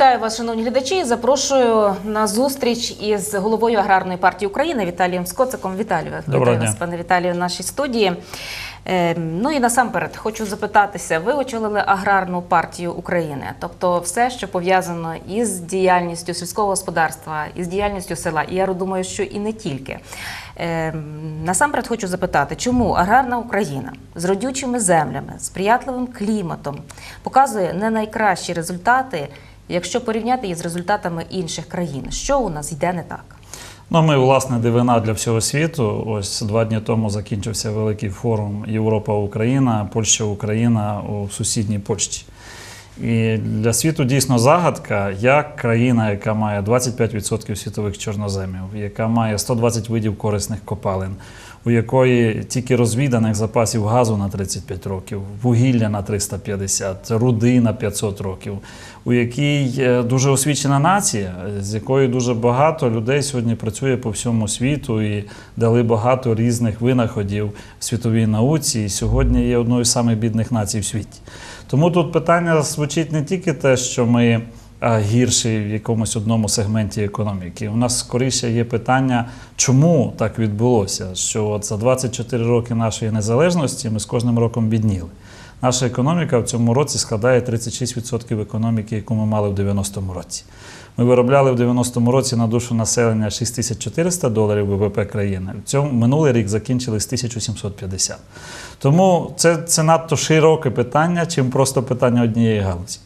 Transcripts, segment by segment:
Вітаю вас, шановні глядачі. Запрошую на зустріч із головою аграрної партії України Віталієм Скоциком. Віталію, Доброго вітаю дня. вас, пане Віталію, в нашій студії. Е, Ну і насамперед хочу запитатися: ви очолили аграрну партію України, тобто все, що пов'язано із діяльністю сільського господарства, із діяльністю села. І я думаю, що і не тільки. Е, Насамперед хочу запитати, чому аграрна Україна з родючими землями, сприятливим кліматом показує не найкращі результати, якщо порівняти її з результатами інших країн? Що у нас йде не так? Ну, ми, власне, дивина для всього світу. Ось два дні тому закінчився великий форум Європа-Україна, Польща-Україна у сусідній Польщі. І для світу дійсно загадка, як країна, яка має 25% світових чорноземів, яка має 120 видів корисних копалин, у якої тільки розвіданих запасів газу на 35 років, вугілля на 350, руди на 500 років, у якій дуже освічена нація, з якою дуже багато людей сьогодні працює по всьому світу і дали багато різних винаходів в світовій науці. І сьогодні є одною з самих бідних націй в світі. Тому тут питання звучить не тільки те, що ми а, гірші в якомусь одному сегменті економіки. У нас скоріше є питання, чому так відбулося, що от за 24 роки нашої незалежності ми з кожним роком бідніли. Наша економіка в цьому році складає 36% економіки, яку ми мали в 90-му році. Ми виробляли в 90-му році на душу населення 6400 доларів ВВП країни. В цьому минулий рік закінчили з 1750. Тому це, це надто широке питання, чим просто питання однієї галузі.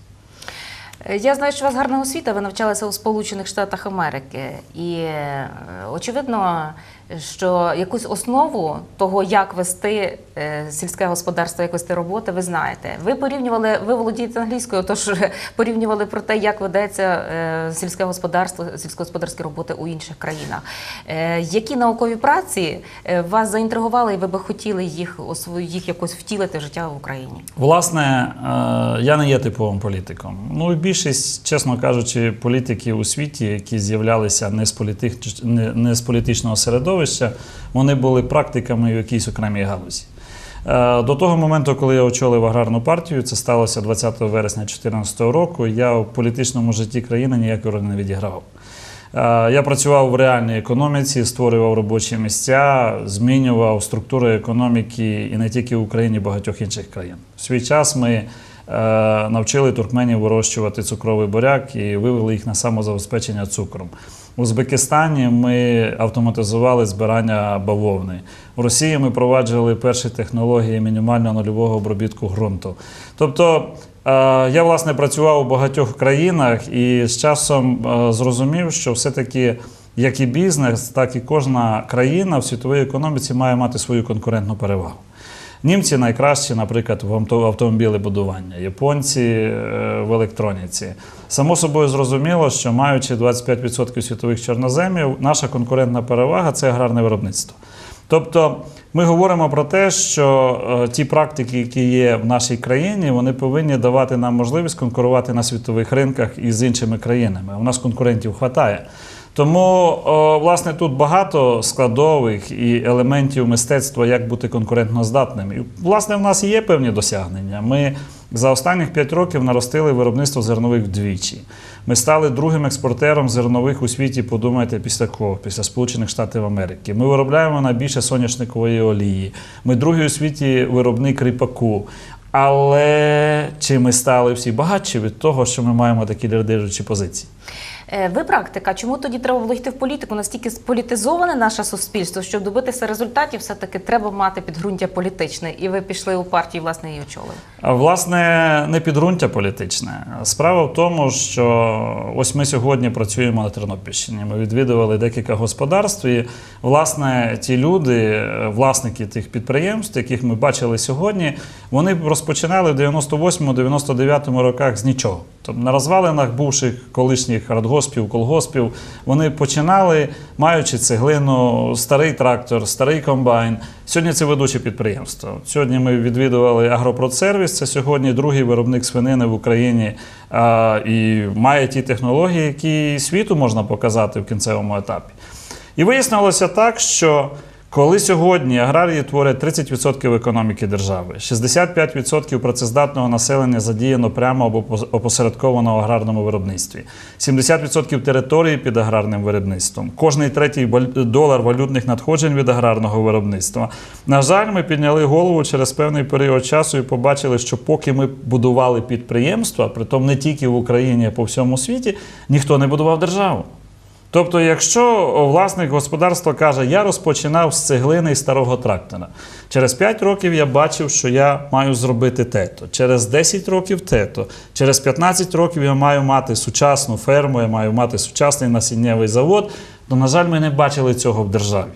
Е, Я знаю, що у вас гарна освіта, ви навчалися у Сполучених Штатах Америки. І е, очевидно, що якусь основу того, як вести е, сільське господарство, як вести роботи, ви знаєте. Ви порівнювали, ви володієте англійською, тож порівнювали про те, як ведеться е, сільське господарство, сільськогосподарські роботи у інших країнах. Е, Які наукові праці вас заінтригували, і ви би хотіли їх їх якось втілити в життя в Україні? Власне, я не є типовим політиком. Ну більшість, чесно кажучи, політиків у світі, які з'являлися не з політичного середовища, вони були практиками в якійсь окремій галузі. Е, До того моменту, коли я очолив аграрну партію, це сталося 20 вересня 2014 року. Я в політичному житті країни ніякої ролі не відігравав. Е, Я працював в реальній економіці, створював робочі місця, змінював структуру економіки і не тільки в Україні, багатьох інших країн. В свій час ми е, навчили туркменів вирощувати цукровий буряк і вивели їх на самозабезпечення цукром. В Узбекистані ми автоматизували збирання бавовни. В Росії ми проваджували перші технології мінімального нульового обробітку ґрунту. Тобто Е, Я власне працював у багатьох країнах і з часом е, зрозумів, що все-таки як і бізнес, так і кожна країна в світовій економіці має мати свою конкурентну перевагу. Німці найкращі, наприклад, в авто- автомобілебудування, японці е, в електроніці. Само собою зрозуміло, що маючи 25% світових чорноземів, наша конкурентна перевага це аграрне виробництво. Тобто ми говоримо про те, що е, ті практики, які є в нашій країні, вони повинні давати нам можливість конкурувати на світових ринках із іншими країнами. У нас конкурентів вистачає. Тому, о, власне, тут багато складових і елементів мистецтва, як бути конкурентноздатним. І, власне, в нас є певні досягнення. Ми за останніх 5 років наростили виробництво зернових вдвічі. Ми стали другим експортером зернових у світі, подумайте, після кого? Після Сполучених Штатів Америки. Ми виробляємо найбільше соняшникової олії. Ми другий у світі виробник ріпаку. Але чи ми стали всі багатші від того, що ми маємо такі лідируючі позиції? Е, Ви практика. Чому тоді треба було в політику? Настільки сполітизоване наше суспільство, щоб добитися результатів, все-таки треба мати підґрунтя політичне. І ви пішли у партію, власне, її очолили. Власне, не підґрунтя політичне. Справа в тому, що ось ми сьогодні працюємо на Тернопільщині. Ми відвідували декілька господарств. І, власне, ті люди, е, власники тих підприємств, яких ми бачили сьогодні, вони розпочинали в 98-99 роках з нічого. Тобто на розвалинах бувших колишніх радгоспів, колгоспів, вони починали, маючи цеглину, старий трактор, старий комбайн. Сьогодні це ведуче підприємство. Сьогодні ми відвідували Агропродсервіс. Це сьогодні другий виробник свинини в Україні а, і має ті технології, які світу можна показати в кінцевому етапі. І вияснилося так, що Коли сьогодні аграрії творять 30% економіки держави, 65% працездатного населення задіяно прямо або пос- опосередковано в аграрному виробництві, 70% території під аграрним виробництвом, кожний третій долар валютних надходжень від аграрного виробництва. На жаль, ми підняли голову через певний період часу і побачили, що поки ми будували підприємства, притом не тільки в Україні, а по всьому світі, ніхто не будував державу. Тобто, якщо власник господарства каже, я розпочинав з цеглини і старого трактора, через 5 років я бачив, що я маю зробити тето, через 10 років тето, через 15 років я маю мати сучасну ферму, я маю мати сучасний насіннєвий завод, то, на жаль, ми не бачили цього в державі.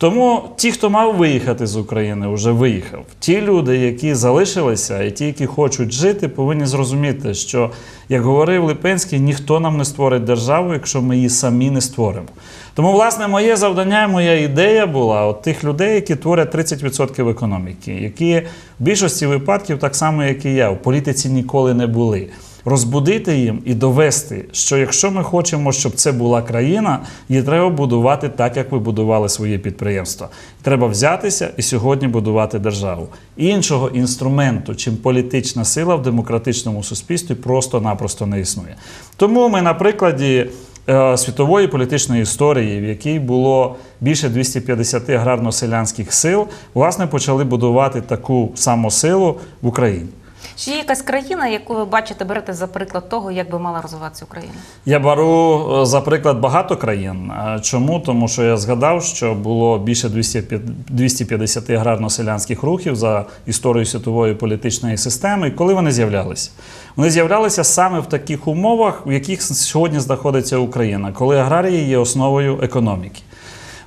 Тому ті, хто мав виїхати з України, вже виїхав. Ті люди, які залишилися, і ті, які хочуть жити, повинні зрозуміти, що, як говорив Липинський, ніхто нам не створить державу, якщо ми її самі не створимо. Тому, власне, моє завдання, моя ідея була от тих людей, які творять 30% економіки, які в більшості випадків, так само як і я, в політиці ніколи не були розбудити їм і довести, що якщо ми хочемо, щоб це була країна, її треба будувати так, як ви будували свої підприємства. Треба взятися і сьогодні будувати державу. Іншого інструменту, чим політична сила в демократичному суспільстві, просто-напросто не існує. Тому ми на прикладі. е, Світової політичної історії, в якій було більше 250 аграрно-селянських сил, власне почали будувати таку саму силу в Україні. Чи якась країна, яку ви бачите, берете за приклад того, як би мала розвиватися Україна? Я беру е, за приклад багато країн. Чому? Тому що я згадав, що було більше 205 250 аграрно-селянських рухів за історію світової політичної системи. І коли вони з'являлися? Вони з'являлися саме в таких умовах, в яких сьогодні знаходиться Україна, коли аграрії є основою економіки.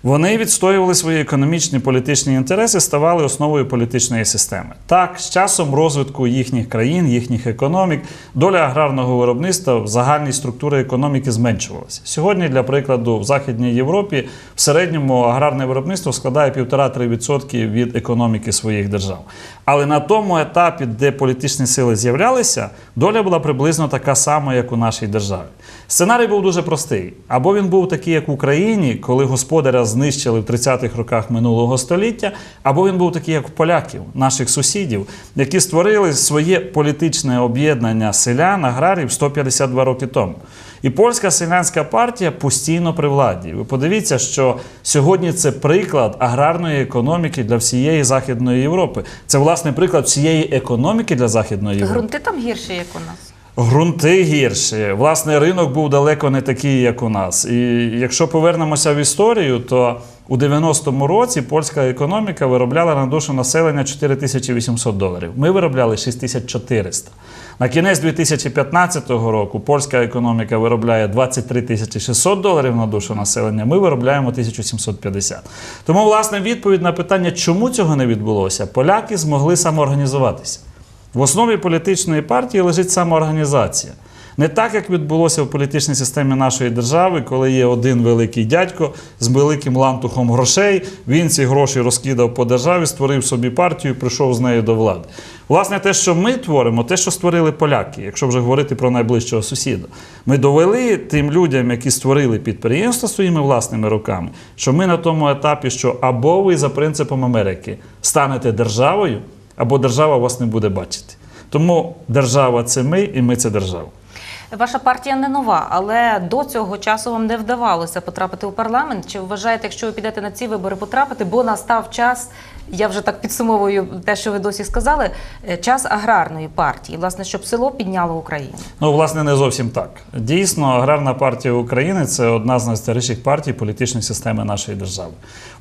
Вони відстоювали свої економічні політичні інтереси, ставали основою політичної системи. Так, з часом розвитку їхніх країн, їхніх економік, доля аграрного виробництва в загальній структурі економіки зменшувалася. Сьогодні, для прикладу, в Західній Європі в середньому аграрне виробництво складає 1,5-3% від економіки своїх держав. Але на тому етапі, де політичні сили з'являлися, доля була приблизно така сама, як у нашій державі. Сценарій був дуже простий. Або він був такий, як в Україні, коли господаря знищили в 30-х роках минулого століття, або він був такий, як в поляків, наших сусідів, які створили своє політичне об'єднання селян, аграрів 152 роки тому. І польська селянська партія постійно при владі. Ви подивіться, що сьогодні це приклад аграрної економіки для всієї Західної Європи. Це власне приклад всієї економіки для Західної Європи. Грунти там гірші, як у нас. Грунти гірші. Власне, ринок був далеко не такий, як у нас. І якщо повернемося в історію, то у 90-му році польська економіка виробляла на душу населення 4800 доларів. Ми виробляли 6400. На кінець 2015 року польська економіка виробляє 23 600 доларів на душу населення. Ми виробляємо 1750. Тому, власне, відповідь на питання, чому цього не відбулося, поляки змогли самоорганізуватися. В основі політичної партії лежить самоорганізація. Не так, як відбулося в політичній системі нашої держави, коли є один великий дядько з великим лантухом грошей. Він ці гроші розкидав по державі, створив собі партію, прийшов з нею до влади. Власне, те, що ми творимо, те, що створили поляки, якщо вже говорити про найближчого сусіда, ми довели тим людям, які створили підприємства своїми власними руками, що ми на тому етапі, що або ви за принципом Америки станете державою, або держава вас не буде бачити. Тому держава це ми, і ми це держава. Ваша партія не нова, але до цього часу вам не вдавалося потрапити у парламент. Чи вважаєте, якщо ви підете на ці вибори потрапити, бо настав час, я вже так підсумовую те, що ви досі сказали, е, час аграрної партії, власне, щоб село підняло Україну. Ну, власне, не зовсім так. Дійсно, аграрна партія України це одна з найстаріших партій політичної системи нашої держави.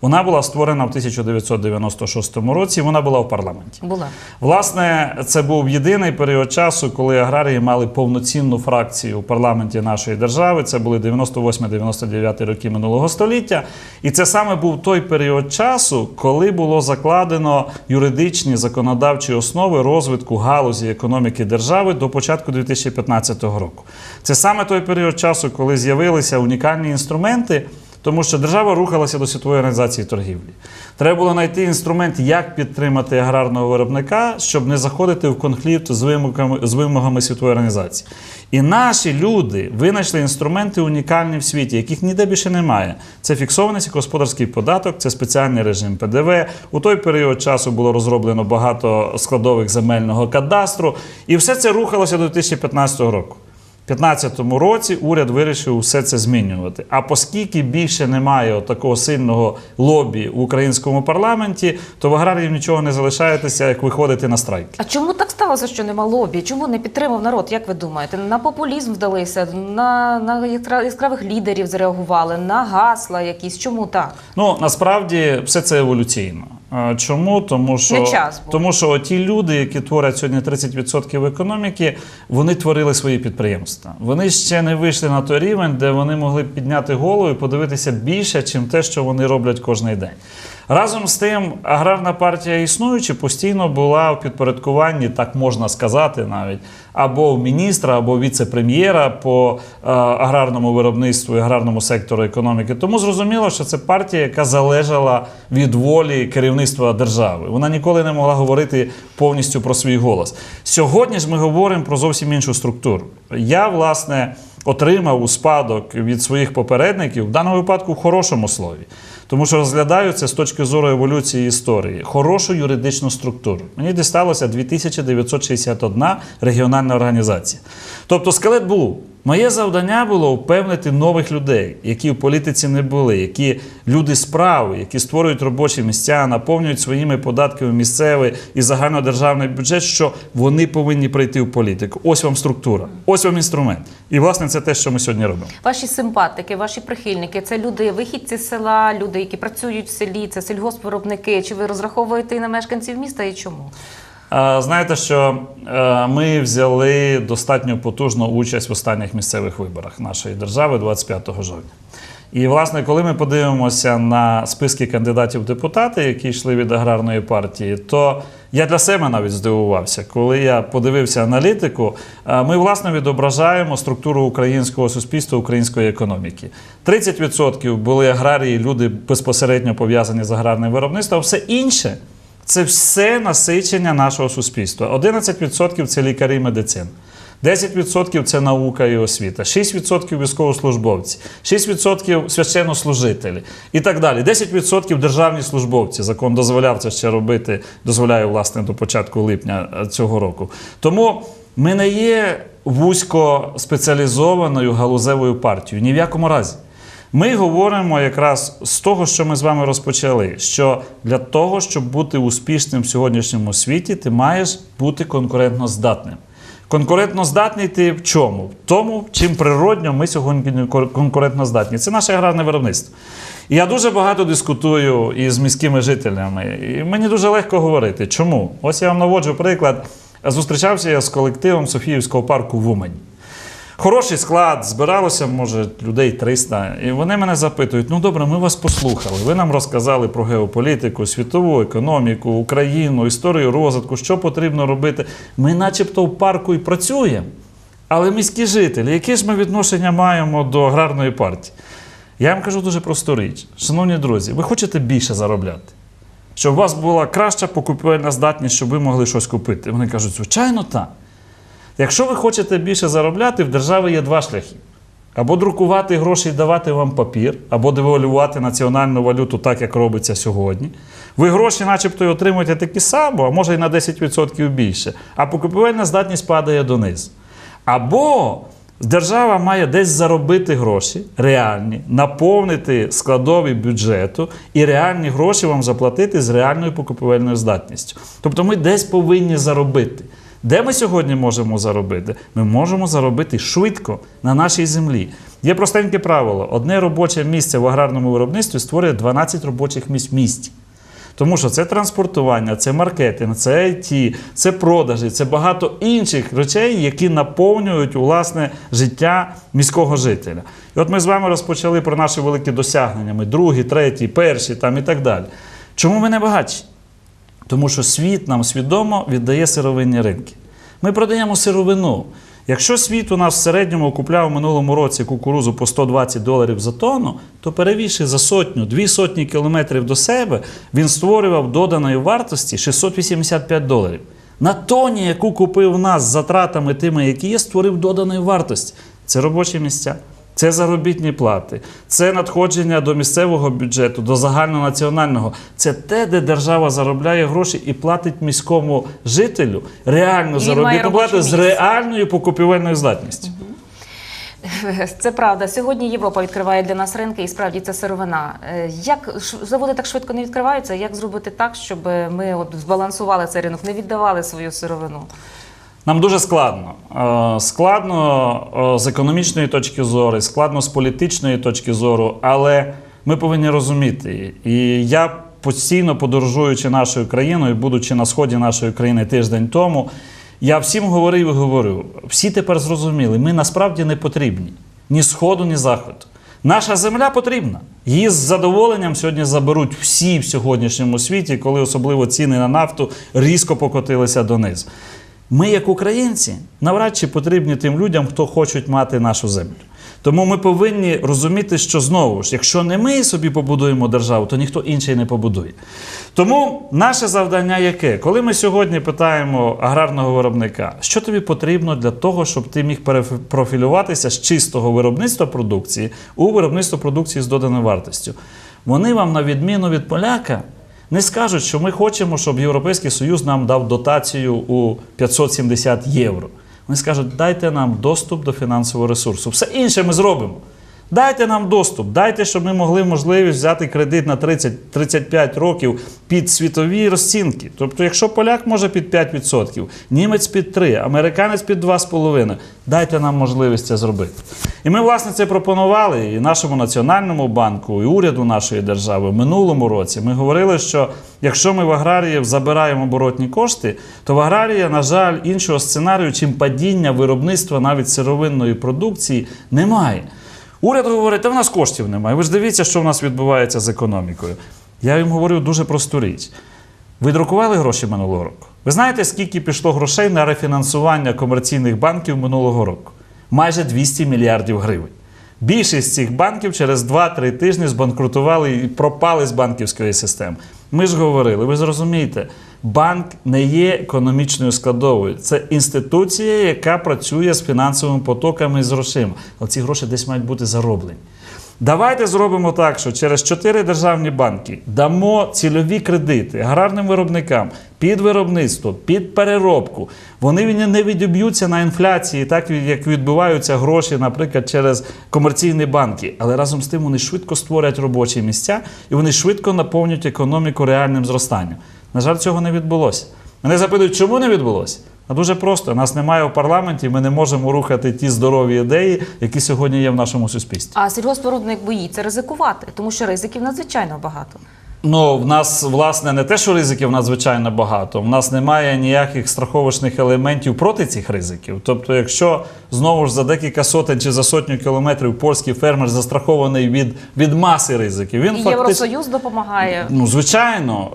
Вона була створена в 1996 році. Вона була в парламенті. Була. Власне, це був єдиний період часу, коли аграрії мали повноцінну фракцію у парламенті нашої держави. Це були 98-99 роки минулого століття. І це саме був той період часу, коли було закладено юридичні законодавчі основи розвитку галузі економіки держави до початку 2015 року. Це саме той період часу, коли з'явилися унікальні інструменти. Тому що держава рухалася до світової організації торгівлі. Треба було знайти інструмент, як підтримати аграрного виробника, щоб не заходити в конфлікт з вимогами, з вимогами світової організації. І наші люди винайшли інструменти унікальні в світі, яких ніде більше немає. Це фіксований сільськогосподарський податок, це спеціальний режим ПДВ. У той період часу було розроблено багато складових земельного кадастру, і все це рухалося до 2015 року. У 2015 році уряд вирішив все це змінювати. А оскільки більше немає такого сильного лобі в українському парламенті, то в аграріїв нічого не залишається, як виходити на страйки. А чому так сталося, що нема лобі? Чому не підтримав народ? Як ви думаєте? На популізм вдалися, на, на яскравих лідерів зреагували, на гасла якісь. Чому так? Ну насправді все це еволюційно. Чому? Тому що, Не час був. тому що ті люди, які творять сьогодні 30% економіки, вони творили свої підприємства. Вони ще не вийшли на той рівень, де вони могли підняти голову і подивитися більше, чим те, що вони роблять кожний день. Разом з тим, аграрна партія існуючи постійно була в підпорядкуванні, так можна сказати, навіть або міністра, або віце-прем'єра по е, аграрному виробництву і аграрному сектору економіки. Тому зрозуміло, що це партія, яка залежала від волі керівництва держави. Вона ніколи не могла говорити повністю про свій голос. Сьогодні ж ми говоримо про зовсім іншу структуру. Я, власне, отримав у спадок від своїх попередників, в даному випадку в хорошому слові. Тому що розглядаю це з точки зору еволюції історії, хорошу юридичну структуру. Мені дісталося 2961 регіональна організація. Тобто скелет був. Моє завдання було впевнити нових людей, які в політиці не були, які люди справи, які створюють робочі місця, наповнюють своїми податками місцевий і загальнодержавний бюджет, що вони повинні прийти в політику. Ось вам структура, ось вам інструмент. І власне це те, що ми сьогодні робимо. Ваші симпатики, ваші прихильники це люди, вихідці з села, люди, які працюють в селі, це сільгоспвиробники. Чи ви розраховуєте і на мешканців міста і чому? Знаєте, що е, ми взяли достатньо потужну участь в останніх місцевих виборах нашої держави 25 жовтня. І, власне, коли ми подивимося на списки кандидатів депутати, які йшли від аграрної партії, то я для себе навіть здивувався, коли я подивився аналітику. е, Ми власне відображаємо структуру українського суспільства, української економіки. 30% були аграрії, люди безпосередньо пов'язані з аграрним виробництвом, а все інше це все насичення нашого суспільства. 11% це лікарі і медицина. 10% це наука і освіта, 6% військовослужбовці, 6% священнослужителі і так далі. 10% державні службовці. Закон дозволяв це ще робити, дозволяє, власне, до початку липня е, цього року. Тому ми не є вузько спеціалізованою галузевою партією. Ні в якому разі. Ми говоримо якраз з того, що ми з вами розпочали. Що для того, щоб бути успішним в сьогоднішньому світі, ти маєш бути конкурентноздатним. Конкурентноздатний ти в чому? В тому, чим природньо ми сьогодні конкурентноздатні. Це наше аграрне виробництво. І я дуже багато дискутую із міськими жителями. І мені дуже легко говорити. Чому? Ось я вам наводжу приклад. Зустрічався я з колективом Софіївського парку в Умані. Хороший склад, збиралося, може, людей 300. І вони мене запитують: ну добре, ми вас послухали. Ви нам розказали про геополітику, світову економіку, Україну, історію розвитку, що потрібно робити. Ми, начебто, в парку і працюємо. Але міські жителі, яке ж ми відношення маємо до аграрної партії? Я вам кажу дуже просту річ. Шановні друзі, ви хочете більше заробляти? Щоб у вас була краща покупельна здатність, щоб ви могли щось купити. Вони кажуть, звичайно, так. Якщо ви хочете більше заробляти, в держави є два шляхи. Або друкувати гроші і давати вам папір, або девальвувати національну валюту так, як робиться сьогодні. Ви гроші, начебто, отримуєте такі само, а може і на 10% більше, а покупівельна здатність падає донизу. Або держава має десь заробити гроші, реальні, наповнити складові бюджету і реальні гроші вам заплатити з реальною покупівельною здатністю. Тобто ми десь повинні заробити. Де ми сьогодні можемо заробити? Ми можемо заробити швидко на нашій землі. Є простеньке правило: одне робоче місце в аграрному виробництві створює 12 робочих місць в місті. Тому що це транспортування, це маркетинг, це IT, це продажі, це багато інших речей, які наповнюють власне життя міського жителя. І от ми з вами розпочали про наші великі досягнення. Ми другі, треті, перші там і так далі. Чому ми не багатші? Тому що світ нам свідомо віддає сировинні ринки. Ми продаємо сировину. Якщо світ у нас в середньому купляв в минулому році кукурузу по 120 доларів за тонну, то перевівши за сотню, дві сотні кілометрів до себе, він створював доданої вартості 685 доларів. На тоні, яку купив нас з затратами тими, які є, створив доданої вартості. Це робочі місця. Це заробітні плати, це надходження до місцевого бюджету, до загальнонаціонального. Це те, де держава заробляє гроші і платить міському жителю реальну заробітну плату з реальною покупівельною здатністю. Це правда. Сьогодні Європа відкриває для нас ринки, і справді це сировина. Е, Як заводи так швидко не відкриваються? Як зробити так, щоб ми от збалансували цей ринок, не віддавали свою сировину? Нам дуже складно. Е, Складно е, з економічної точки зору, складно з політичної точки зору, але ми повинні розуміти. І я постійно подорожуючи нашою країною, будучи на сході нашої країни тиждень тому, я всім говорив і говорю: всі тепер зрозуміли, ми насправді не потрібні ні сходу, ні заходу. Наша земля потрібна. Її з задоволенням сьогодні заберуть всі в сьогоднішньому світі, коли особливо ціни на нафту різко покотилися донизу. Ми, як українці, навряд чи потрібні тим людям, хто хочуть мати нашу землю. Тому ми повинні розуміти, що знову ж, якщо не ми собі побудуємо державу, то ніхто інший не побудує. Тому наше завдання яке? Коли ми сьогодні питаємо аграрного виробника, що тобі потрібно для того, щоб ти міг перепрофілюватися з чистого виробництва продукції у виробництво продукції з доданою вартістю, вони вам, на відміну від поляка, не скажуть, що ми хочемо, щоб Європейський Союз нам дав дотацію у 570 євро. Вони скажуть, дайте нам доступ до фінансового ресурсу. Все інше ми зробимо. Дайте нам доступ, дайте, щоб ми могли можливість взяти кредит на 30-35 років під світові розцінки. Тобто, якщо поляк може під 5%, німець під 3%, американець під 2,5%, дайте нам можливість це зробити. І ми, власне, це пропонували і нашому національному банку, і уряду нашої держави в минулому році. Ми говорили, що якщо ми в аграріїв забираємо оборотні кошти, то в аграрія, на жаль, іншого сценарію, чим падіння виробництва навіть сировинної продукції, немає. Уряд говорить, та в нас коштів немає. Ви ж дивіться, що в нас відбувається з економікою. Я їм говорю дуже просту річ. Ви друкували гроші минулого року? Ви знаєте, скільки пішло грошей на рефінансування комерційних банків минулого року? Майже 200 мільярдів гривень. Більшість цих банків через 2-3 тижні збанкрутували і пропали з банківської системи. Ми ж говорили, ви зрозумієте, банк не є економічною складовою. Це інституція, яка працює з фінансовими потоками і з грошима. Але ці гроші десь мають бути зароблені. Давайте зробимо так, що через чотири державні банки дамо цільові кредити аграрним виробникам під виробництво, під переробку. Вони не відіб'ються на інфляції, так як відбуваються гроші, наприклад, через комерційні банки. Але разом з тим вони швидко створять робочі місця і вони швидко наповнюють економіку реальним зростанням. На жаль, цього не відбулося. Мене запитують, чому не відбулося? А дуже просто. Нас немає в парламенті, ми не можемо рухати ті здорові ідеї, які сьогодні є в нашому суспільстві. А сільгоспвиробник боїться ризикувати, тому що ризиків надзвичайно багато. Ну, в нас, власне, не те, що ризиків надзвичайно багато. В нас немає ніяких страховочних елементів проти цих ризиків. Тобто, якщо знову ж за декілька сотень чи за сотню кілометрів польський фермер застрахований від, від маси ризиків, він І фактично. Євросоюз допомагає. Ну, звичайно,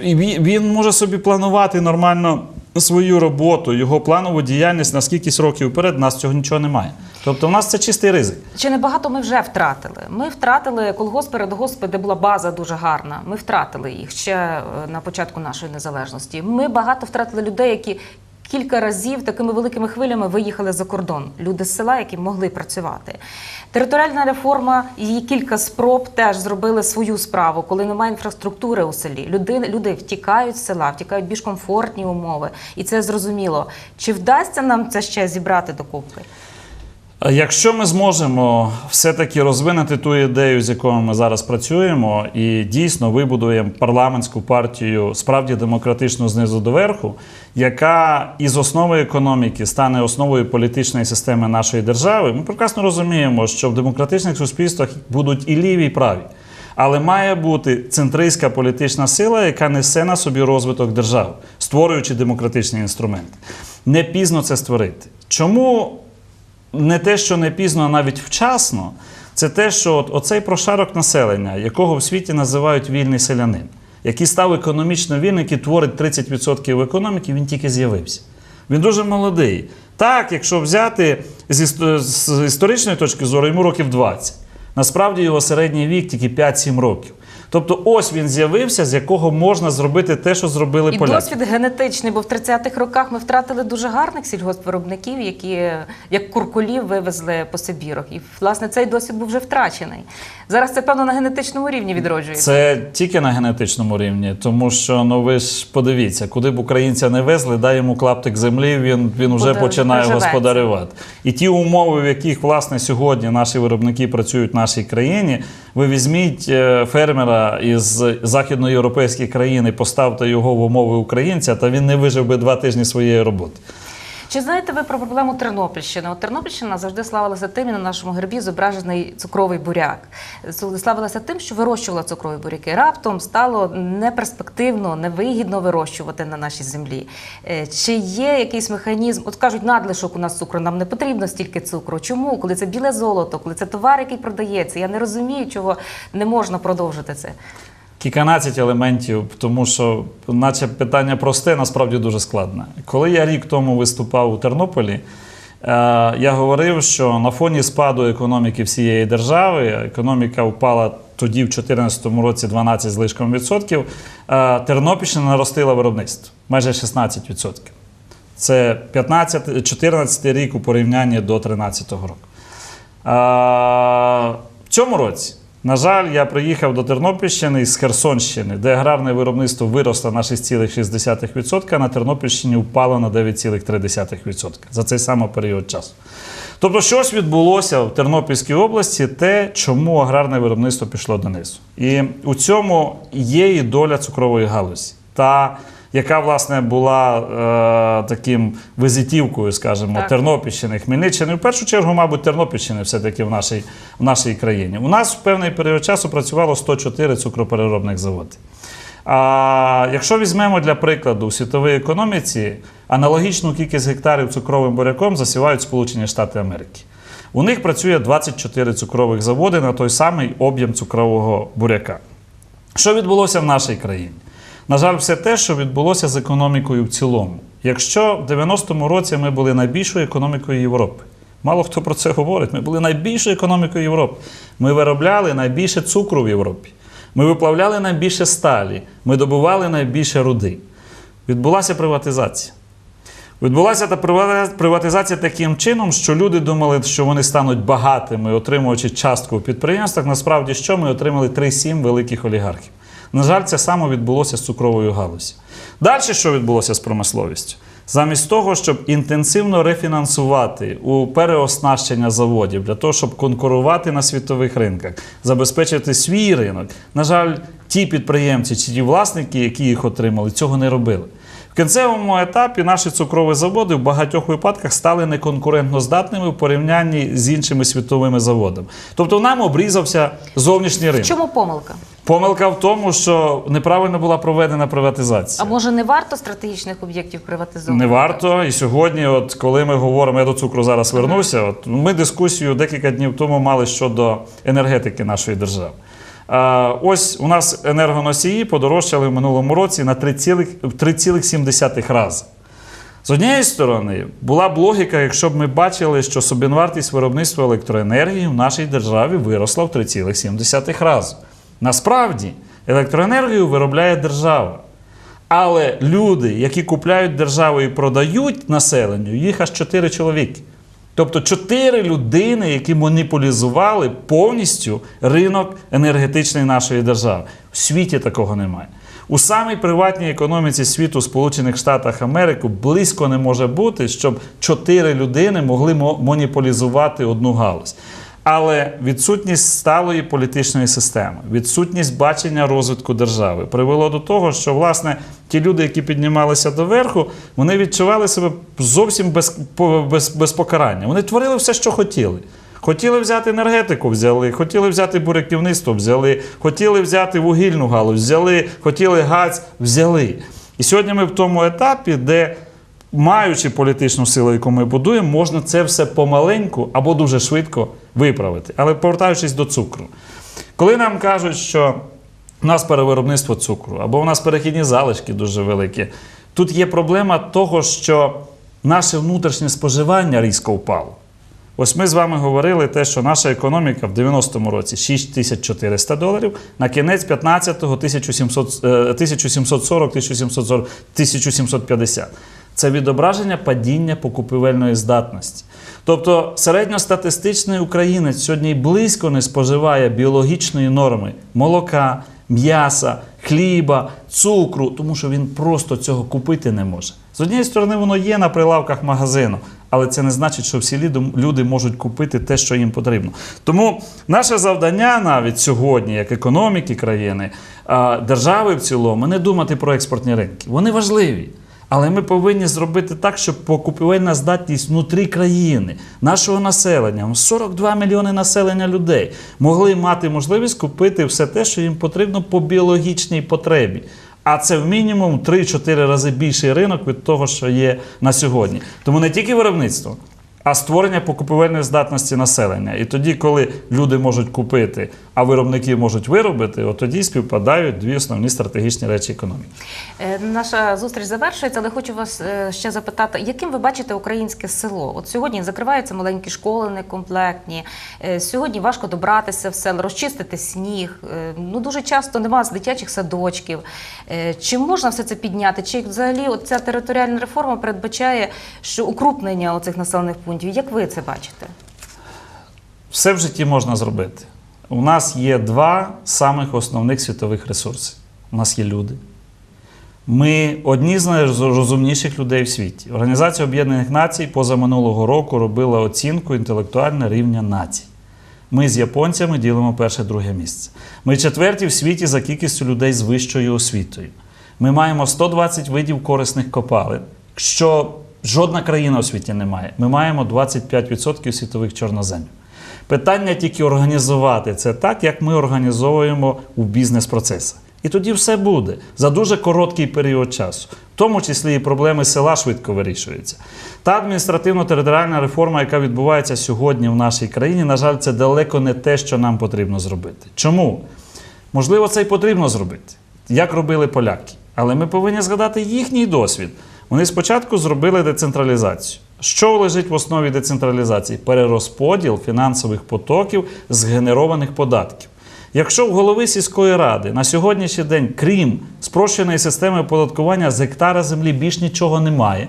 е- він може собі планувати нормально свою роботу, його планову діяльність на скількись років вперед, у нас цього нічого немає. Тобто, в нас це чистий ризик. Чи не багато ми вже втратили? Ми втратили колгоспи, радгоспи, де була база дуже гарна. Ми втратили їх ще е, на початку нашої незалежності. Ми багато втратили людей, які кілька разів такими великими хвилями виїхали за кордон. Люди з села, які могли працювати. Територіальна реформа, її кілька спроб теж зробили свою справу, коли немає інфраструктури у селі. Люди, люди втікають з села, втікають більш комфортні умови, і це зрозуміло. Чи вдасться нам це ще зібрати докупи? А Якщо ми зможемо все-таки розвинути ту ідею, з якою ми зараз працюємо, і дійсно вибудуємо парламентську партію справді демократичну знизу до верху, яка із основи економіки стане основою політичної системи нашої держави, ми прекрасно розуміємо, що в демократичних суспільствах будуть і ліві, і праві. Але має бути центристська політична сила, яка несе на собі розвиток держави, створюючи демократичні інструменти. Не пізно це створити. Чому не те, що не пізно, а навіть вчасно, це те, що от оцей прошарок населення, якого в світі називають вільний селянин, який став економічно вільним, який творить 30% економіки, він тільки з'явився. Він дуже молодий. Так, якщо взяти з, істо- з історичної точки зору, йому років 20. Насправді його середній вік тільки 5-7 років. Тобто ось він з'явився, з якого можна зробити те, що зробили І поляки. досвід генетичний, бо в 30-х роках ми втратили дуже гарних сільгоспвиробників, які як куркулів вивезли по Сибірах. І власне цей досвід був вже втрачений. Зараз це певно на генетичному рівні відроджується. Це тільки на генетичному рівні, тому що ну ви ж подивіться, куди б українця не везли, дай йому клаптик землі, він, він вже Буде- починає господарювати. І ті умови, в яких власне сьогодні наші виробники працюють в нашій країні, ви візьміть е, фермера із країн країни, поставте його в умови українця, та він не вижив би два тижні своєї роботи. Чи знаєте ви про проблему Тернопільщини? От Тернопільщина завжди славилася тим, і на нашому гербі зображений цукровий буряк. Славилася тим, що вирощувала цукрові буряки. Раптом стало неперспективно, невигідно вирощувати на нашій землі. Е, Чи є якийсь механізм? От кажуть, надлишок у нас цукру, нам не потрібно стільки цукру. Чому? Коли це біле золото, коли це товар, який продається. Я не розумію, чого не можна продовжити це. Кільканадцять елементів, тому що, наче питання просте, насправді дуже складне. Коли я рік тому виступав у Тернополі, е, я говорив, що на фоні спаду економіки всієї держави, економіка впала тоді, в 2014 році, 12 з лишком відсотків. е, Тернопільщина наростила виробництво майже 16 відсотків. Це 15, 14 рік у порівнянні до 2013 року. В цьому році, на жаль, я приїхав до Тернопільщини з Херсонщини, де аграрне виробництво виросло на 6,6%, а на Тернопільщині впало на 9,3% за цей самий період часу. Тобто, щось відбулося в Тернопільській області, те, чому аграрне виробництво пішло донизу. І у цьому є і доля цукрової галузі. Та яка власне була е, таким визитівкою, скажімо, Так. Тернопільщини, Хмельниччини. В першу чергу, мабуть, Тернопільщини все-таки в нашій, в нашій країні. У нас в певний період часу працювало 104 цукропереробних заводи. А якщо візьмемо для прикладу у світовій економіці, аналогічну кількість гектарів цукровим буряком засівають Сполучені Штати Америки. У них працює 24 цукрових заводи на той самий об'єм цукрового буряка. Що відбулося в нашій країні? На жаль, все те, що відбулося з економікою в цілому. Якщо в 90-му році ми були найбільшою економікою Європи, мало хто про це говорить, ми були найбільшою економікою Європи. Ми виробляли найбільше цукру в Європі. Ми виплавляли найбільше сталі, ми добували найбільше руди. Відбулася приватизація. Відбулася та приватизація таким чином, що люди думали, що вони стануть багатими, отримуючи частку в підприємствах. Насправді, що ми отримали 3-7 великих олігархів. На жаль, це саме відбулося з цукровою галузі. Далі, що відбулося з промисловістю? Замість того, щоб інтенсивно рефінансувати у переоснащення заводів для того, щоб конкурувати на світових ринках, забезпечити свій ринок, на жаль, ті підприємці чи ті власники, які їх отримали, цього не робили. В кінцевому етапі наші цукрові заводи в багатьох випадках стали неконкурентноздатними в порівнянні з іншими світовими заводами. Тобто нам обрізався зовнішній В чому помилка? Помилка в тому, що неправильно була проведена приватизація. А може не варто стратегічних об'єктів приватизовувати? Не варто. І сьогодні, от коли ми говоримо, я до цукру зараз вернуся. От ми дискусію декілька днів тому мали щодо енергетики нашої держави. А, ось у нас енергоносії подорожчали в минулому році на 3,7 рази. З однієї сторони, була б логіка, якщо б ми бачили, що собівартість виробництва електроенергії в нашій державі виросла в 3,7 рази. Насправді, електроенергію виробляє держава. Але люди, які купляють державу і продають населенню, їх аж 4 чоловіки. Тобто чотири людини, які монополізували повністю ринок енергетичний нашої держави. В світі такого немає. У самій приватній економіці світу Сполучених Штатах Америки близько не може бути, щоб чотири людини могли мо- монополізувати одну галузь. Але відсутність сталої політичної системи, відсутність бачення розвитку держави привело до того, що власне ті люди, які піднімалися до верху, вони відчували себе зовсім без, без, без покарання. Вони творили все, що хотіли. Хотіли взяти енергетику, взяли, хотіли взяти буряківництво, взяли, хотіли взяти вугільну галузь, взяли, хотіли газ, взяли. І сьогодні ми в тому етапі, де маючи політичну силу, яку ми будуємо, можна це все помаленьку або дуже швидко виправити. Але повертаючись до цукру, коли нам кажуть, що у нас перевиробництво цукру, або у нас перехідні залишки дуже великі, тут є проблема того, що наше внутрішнє споживання різко впало. Ось ми з вами говорили те, що наша економіка в 90-му році 6400 доларів, на кінець 15-го 1700, 1740, 1740, 1750. Це відображення падіння покупівельної здатності. Тобто середньостатистичний українець сьогодні близько не споживає біологічної норми молока, м'яса, хліба, цукру, тому що він просто цього купити не може. З однієї сторони, воно є на прилавках магазину, але це не значить, що всі люди можуть купити те, що їм потрібно. Тому наше завдання навіть сьогодні, як економіки країни, держави в цілому, не думати про експортні ринки. Вони важливі. Але ми повинні зробити так, щоб покупівельна здатність внутрі країни, нашого населення, 42 мільйони населення людей, могли мати можливість купити все те, що їм потрібно по біологічній потребі. А це в мінімум 3-4 рази більший ринок від того, що є на сьогодні. Тому не тільки виробництво, а створення покупівельної здатності населення. І тоді, коли люди можуть купити, а виробники можуть виробити, от тоді співпадають дві основні стратегічні речі економіки. Е, Наша зустріч завершується, але хочу вас е, ще запитати, яким ви бачите українське село? От сьогодні закриваються маленькі школи некомплектні. е, Сьогодні важко добратися в село, розчистити сніг. Ну дуже часто немає дитячих садочків. Чи можна все це підняти? Чи взагалі от ця територіальна реформа передбачає, що укрупнення оцих населених пунктів? Як ви це бачите? Все в житті можна зробити. У нас є два самих основних світових ресурси. У нас є люди. Ми одні з найрозумніших людей в світі. Організація Об'єднаних Націй позаминулого року робила оцінку інтелектуального рівня націй. Ми з японцями ділимо перше-друге місце. Ми четверті в світі за кількістю людей з вищою освітою. Ми маємо 120 видів корисних копалин, що жодна країна у світі не має. Ми маємо 25% світових чорноземів. Питання тільки організувати це так, як ми організовуємо у бізнес-процесах. І тоді все буде за дуже короткий період часу. В тому числі і проблеми села швидко вирішуються. Та адміністративно-територіальна реформа, яка відбувається сьогодні в нашій країні, на жаль, це далеко не те, що нам потрібно зробити. Чому? Можливо, це й потрібно зробити, як робили поляки. Але ми повинні згадати їхній досвід. Вони спочатку зробили децентралізацію. Що лежить в основі децентралізації? Перерозподіл фінансових потоків з генерованих податків. Якщо в голови сільської ради на сьогоднішній день, крім спрощеної системи оподаткування з гектара землі, більш нічого немає.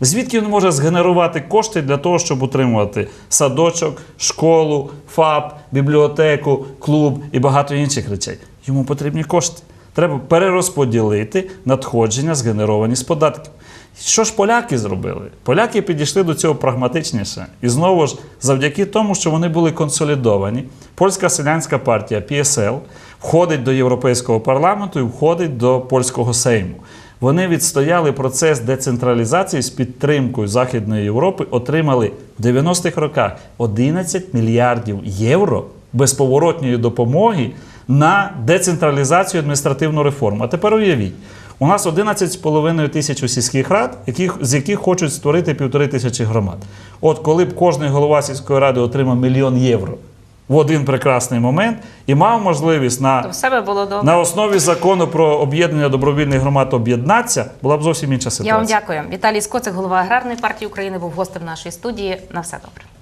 Звідки він може згенерувати кошти для того, щоб утримувати садочок, школу, ФАП, бібліотеку, клуб і багато інших речей? Йому потрібні кошти. Треба перерозподілити надходження, згенеровані з податків. Що ж поляки зробили? Поляки підійшли до цього прагматичніше. І знову ж, завдяки тому, що вони були консолідовані, польська селянська партія PSL входить до Європейського парламенту і входить до польського сейму. Вони відстояли процес децентралізації з підтримкою Західної Європи, отримали в 90-х роках 11 мільярдів євро безповоротньої допомоги на децентралізацію адміністративну реформу. А тепер уявіть, у нас 11,5 тисяч сільських рад, яких, з яких хочуть створити півтори тисячі громад. От коли б кожний голова сільської ради отримав мільйон євро в один прекрасний момент і мав можливість на себе було добре. на основі закону про об'єднання добровільних громад об'єднатися, була б зовсім інша ситуація. Я вам дякую. Віталій Скоцик, голова аграрної партії України, був гостем нашої студії. На все добре.